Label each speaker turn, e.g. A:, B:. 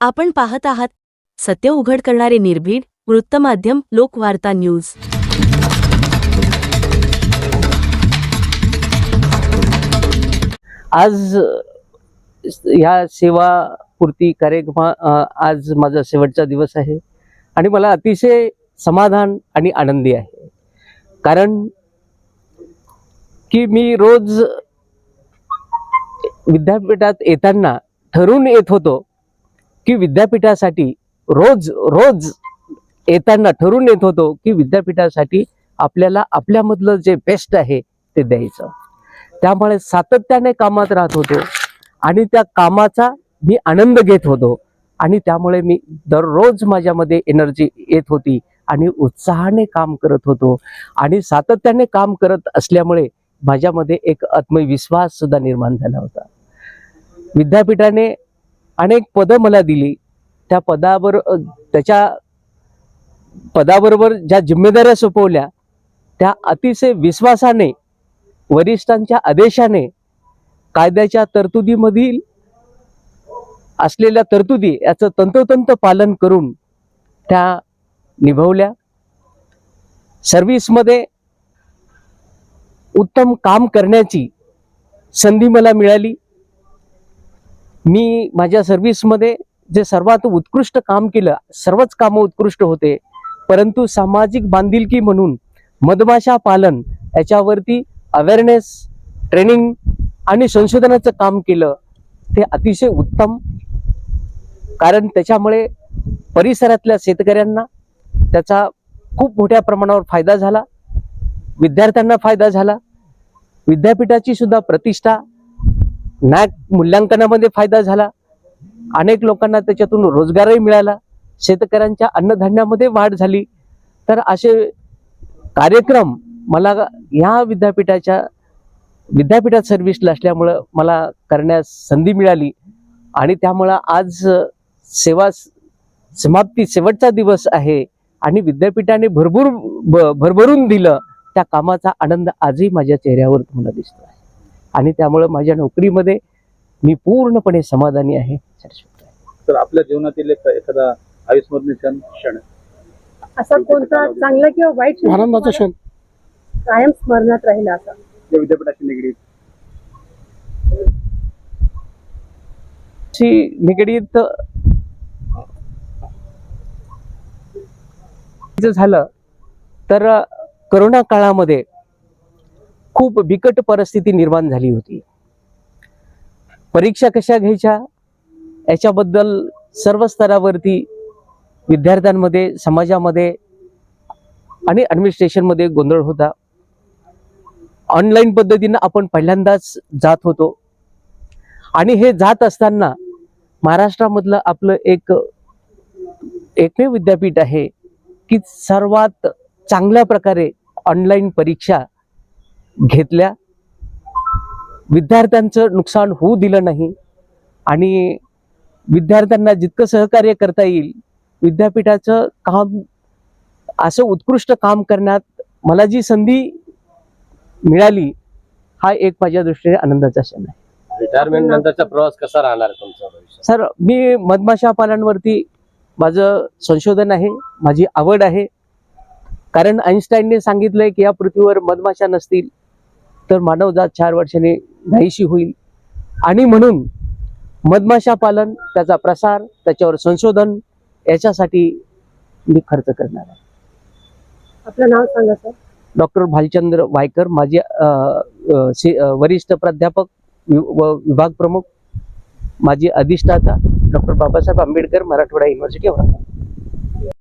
A: आपण पाहत आहात सत्य उघड करणारे निर्भीड वृत्तमाध्यम लोकवार्ता न्यूज.
B: आज ह्या सेवा पूर्ती कार्यक्रमा आज माझा शेवटचा दिवस आहे आणि मला अतिशय समाधान आणि आनंदी आहे. कारण की मी रोज विद्यापीठात येताना ठरवून येत होतो की विद्यापीठासाठी रोज रोज येताना ठरवून येत होतो की विद्यापीठासाठी आपल्याला आपल्यामधलं जे बेस्ट आहे ते द्यायचं. त्यामुळे सातत्याने कामात राहत होतो आणि त्या कामाचा मी आनंद घेत होतो आणि त्यामुळे मी दररोज माझ्यामध्ये एनर्जी येत होती आणि उत्साहाने काम करत होतो. आणि सातत्याने काम करत असल्यामुळे माझ्यामध्ये एक आत्मविश्वास सुद्धा निर्माण झाला होता. विद्यापीठाने अनेक पदं मला दिली. त्या पदावर त्याच्या पदाबरोबर ज्या जिम्मेदाऱ्या सोपवल्या त्या अतिशय विश्वासाने वरिष्ठांच्या आदेशाने कायद्याच्या तरतुदीमधील असलेल्या तरतुदी याचं तंतोतंत पालन करून त्या निभवल्या. सर्व्हिसमध्ये उत्तम काम करण्याची संधी मला मिळाली. मी माझ्या सर्व्हिसमध्ये जे सर्वात उत्कृष्ट काम केलं सर्वच कामं उत्कृष्ट होते. परंतु सामाजिक बांधिलकी म्हणून मधमाशा पालन याच्यावरती अवेअरनेस ट्रेनिंग आणि संशोधनाचं काम केलं ते अतिशय उत्तम. कारण त्याच्यामुळे परिसरातल्या शेतकऱ्यांना त्याचा खूप मोठ्या प्रमाणावर फायदा झाला विद्यार्थ्यांना फायदा झाला विद्यापीठाची सुद्धा प्रतिष्ठा नॅक मूल्यांकनामध्ये फायदा झाला. अनेक लोकांना त्याच्यातून रोजगारही मिळाला. शेतकऱ्यांच्या अन्नधान्यामध्ये वाढ झाली. तर असे कार्यक्रम मला ह्या विद्यापीठाच्या विद्यापीठात सर्व्हिसला असल्यामुळं मला करण्यास संधी मिळाली. आणि त्यामुळं आज सेवा समाप्ती शेवटचा दिवस आहे. आणि विद्यापीठाने भरपूर भरभरून दिलं. त्या कामाचा आनंद आजही माझ्या चेहऱ्यावर तुम्हाला दिसतो आहे आणि त्यामुळं माझ्या नोकरीमध्ये मी पूर्णपणे समाधानी आहे.
C: तर आपल्या जीवनातील एक एखादा आयुष्मरणीय क्षण क्षण.
D: असा कोणता चांगला किंवा वाईट क्षण?
E: आनंदाचा क्षण.
D: कायम स्मरणात राहिला असा.
C: या विद्यापीठाशी निगडीत.
B: निगडीत जर झालं. तर करोना काळामध्ये खूप बिकट परिस्थिती निर्माण झाली होती. परीक्षा कशा घ्यायच्या? याच्याबद्दल सर्व स्तरावरती विद्यार्थ्यांमध्ये समाजामध्ये आणि ॲडमिनिस्ट्रेशनमध्ये गोंधळ होता. ऑनलाईन पद्धतीनं आपण पहिल्यांदाच जात होतो. आणि हे जात असताना महाराष्ट्रामधलं आपलं एक एकमेव विद्यापीठ आहे की सर्वात चांगल्या प्रकारे ऑनलाईन परीक्षा घेतल्या. विद्यार्थ्यांचं नुकसान होऊ दिलं नाही. आणि विद्यार्थ्यांना जितकं सहकार्य करता येईल विद्यापीठाचं काम असं उत्कृष्ट काम करण्यात मला जी संधी मिळाली हा एक माझ्या दृष्टीने आनंदाचा क्षण आहे.
F: रिटायरमेंट नंतरचा प्रवास कसा राहणार तुमचा
B: सर मी मधमाशा पालनवरती माझं संशोधन आहे माझी आवड आहे. कारण आईन्स्टाईनने सांगितलंय की या पृथ्वीवर मधमाशा नसतील तर मानवजात चार वर्षांनी नाहीशी होईल. आणि म्हणून मधमाशा पालन त्याचा प्रसार त्याच्यावर संशोधन याच्यासाठी मी खर्च करणार आहे.
D: आपलं नाव सांगा सर.
B: डॉक्टर भालचंद्र वायकर माझे वरिष्ठ प्राध्यापक वि- व विभाग प्रमुख माझी अधिष्ठाता डॉक्टर बाबासाहेब आंबेडकर मराठवाडा युनिव्हर्सिटी औरंगाबाद